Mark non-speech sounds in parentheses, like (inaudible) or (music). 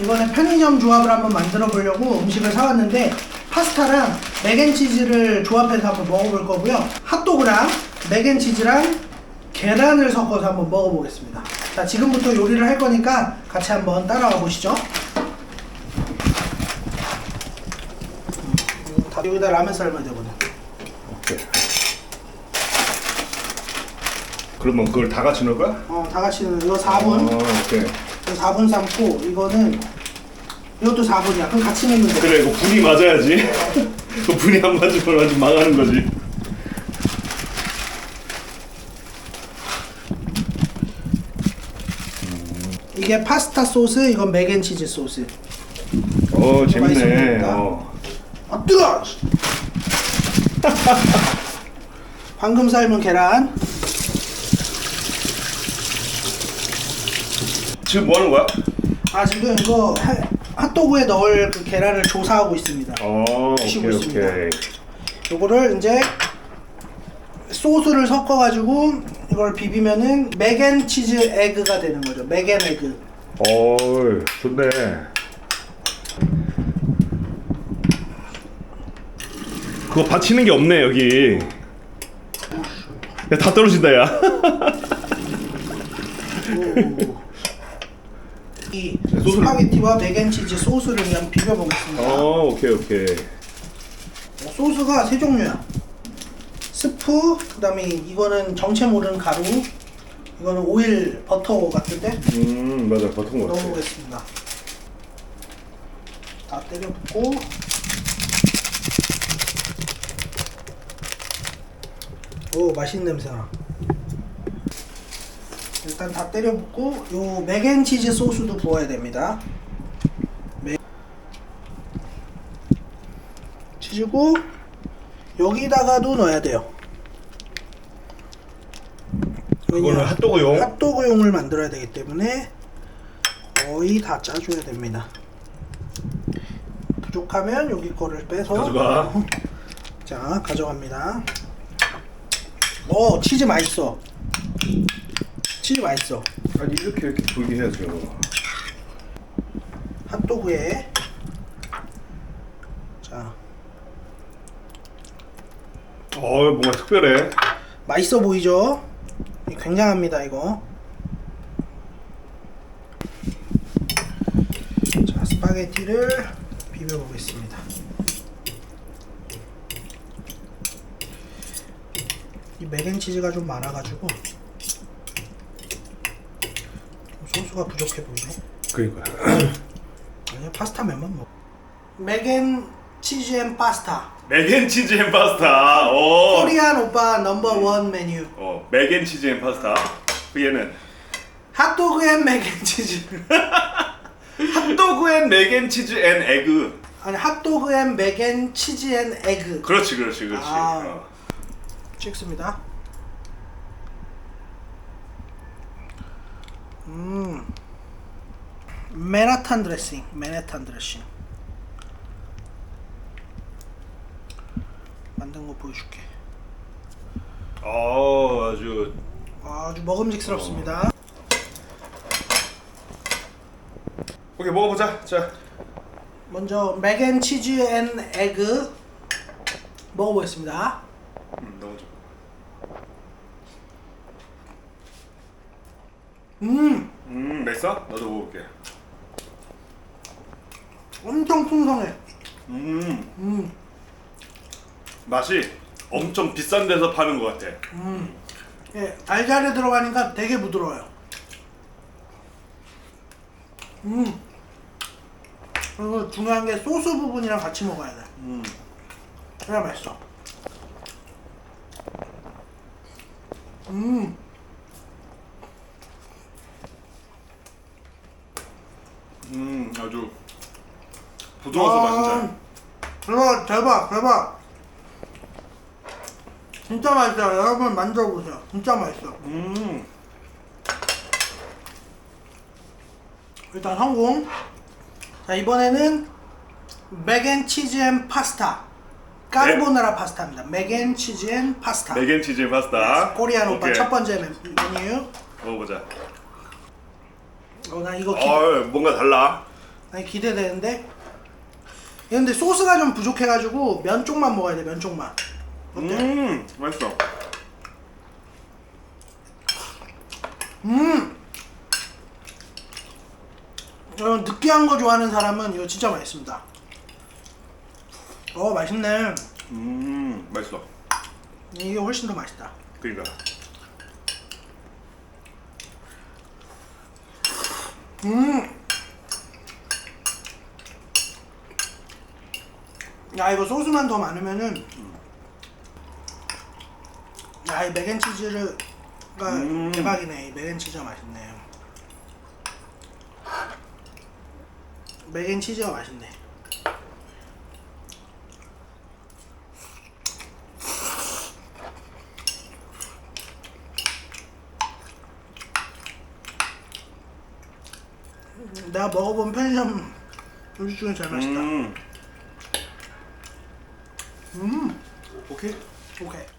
이번에 편의점 조합을 한번 만들어 보려고 음식을 사왔는데 파스타랑 맥앤치즈를 조합해서 한번 먹어볼 거고요. 핫도그랑 맥앤치즈랑 계란을 섞어서 한번 먹어보겠습니다. 자, 지금부터 요리를 할 거니까 같이 한번 따라와 보시죠. 여기다 라면 삶아야 되거든. 오케이. 그러면 그걸 다 같이 넣을 거야? 어, 다 같이 이거 4분. 어, 오케이. 이거 4분 삶고 이거는 이것도 4분이야. 그럼 같이 넣으면 돼. 그래, 이거 분이 맞아야지. (laughs) 그 분이 안 맞으면 아주 망하는 거지. 이게 파스타 소스, 이건 맥앤치즈 소스. 어, 재밌네. 어. 아 뜨거! (laughs) 방금 삶은 계란. 지금 뭐 하는 거야? 아 지금 이거 하- 핫도그에 넣을 그 계란을 조사하고 있습니다. 어, 오케이, 있습니다. 오케이. 요거를 이제 소스를 섞어가지고 이걸 비비면은 맥앤치즈 에그가 되는 거죠. 맥앤 에그. 어, 좋네. 그거 받치는 게 없네, 여기. 야, 다 떨어진다, 야. 이 소스를- 스파게티와 맥앤치즈 소스를 그냥 비벼보겠습니다. 어, 오케이, 오케이. 어, 소스가 세 종류야. 스프, 그다음에 이거는 정체 모르는 가루, 이거는 오일 버터 같은데 음, 맞아, 버튼 거 같아. 넣어보겠습니다. 다 때려 붓고 오 맛있는 냄새나. 일단 다 때려 붓고 요 맥앤치즈 소스도 부어야 됩니다. 맥- 치즈고 여기다가도 넣어야 돼요. 왜냐? 핫도그용? 핫도그용을 만들어야 되기 때문에 거의 다 짜줘야 됩니다. 부족하면 여기 거를 빼서 가져가. 자 가져갑니다. 오 치즈 맛있어. 치즈 맛있어. 아니, 이렇게, 이렇게 보이게 해야죠. 핫도그에 자 어, 뭔가 특별해. 맛있어 보이죠? 굉장합니다 이거. 자 스파게티를 비벼 보겠습니다. 이 맥앤치즈가 좀 많아가지고 좀 소스가 부족해 보이네. 그니까. 아니야 파스타 면만 먹. 맥앤 치즈 앤 파스타. 맥앤치즈 앤 파스타. 어. 코리안 오빠 넘버 원 메뉴. 어, 맥앤치즈 앤 파스타. 그 얘는 핫도그 앤 맥앤치즈. (laughs) 핫도그 앤 맥앤치즈 앤 에그. 아니 핫도그 앤 맥앤 치즈 앤 에그. 그렇지, 그렇지, 그렇지. 아. 어. 찍습니다. 음. 맨하탄 드레싱. 맨하탄 드레싱. 만든 거 보여줄게. 어, 아주 아주 먹음직스럽습니다. 오케이 먹어보자. 자, 먼저 맥앤치즈 앤 에그 먹어보겠습니다. 음, 너무 좋아. 음, 음, 맛있어? 나도 먹어볼게. 엄청 풍성해. 음, 음, 맛이 엄청 비싼 데서 파는 것 같아. 음. 예, 알잘에 들어가니까 되게 부드러워요. 음. 그리고 중요한 게 소스 부분이랑 같이 먹어야 돼. 음, 그래야 맛있어. 음. 음, 아주 아, 맛있네. 대박, 대박, 대박. 진짜 맛있어요. 여러분 만져보세요. 진짜 맛있어. 음, 일단 성공. 자 이번에는 맥앤치즈 앤 파스타. 까르보나라 파스타입니다. 맥앤치즈 앤 파스타. 맥앤치즈 앤 파스타. 코리안 오빠 오케이. 첫 번째 메- 메뉴. 먹어보자. 어, 나 이거 기... 어, 뭔가 달라. 아니 기대되는데. 얘 근데 소스가 좀 부족해가지고 면 쪽만 먹어야 돼. 면 쪽만. 어때? 음 맛있어. 음. 여러분 느끼한 거 좋아하는 사람은 이거 진짜 맛있습니다. 어 맛있네. 음 맛있어. 이게 훨씬 더 맛있다. 그러니까. 음. 야 이거 소스만 더 많으면은 야 이 맥앤치즈가 음. 대박이네 이 맥앤치즈가 맛있네 맥앤치즈가 맛있네 내가 먹어본 편의점 음식 중에 제일 맛있다 음. 음 오케이. 오케이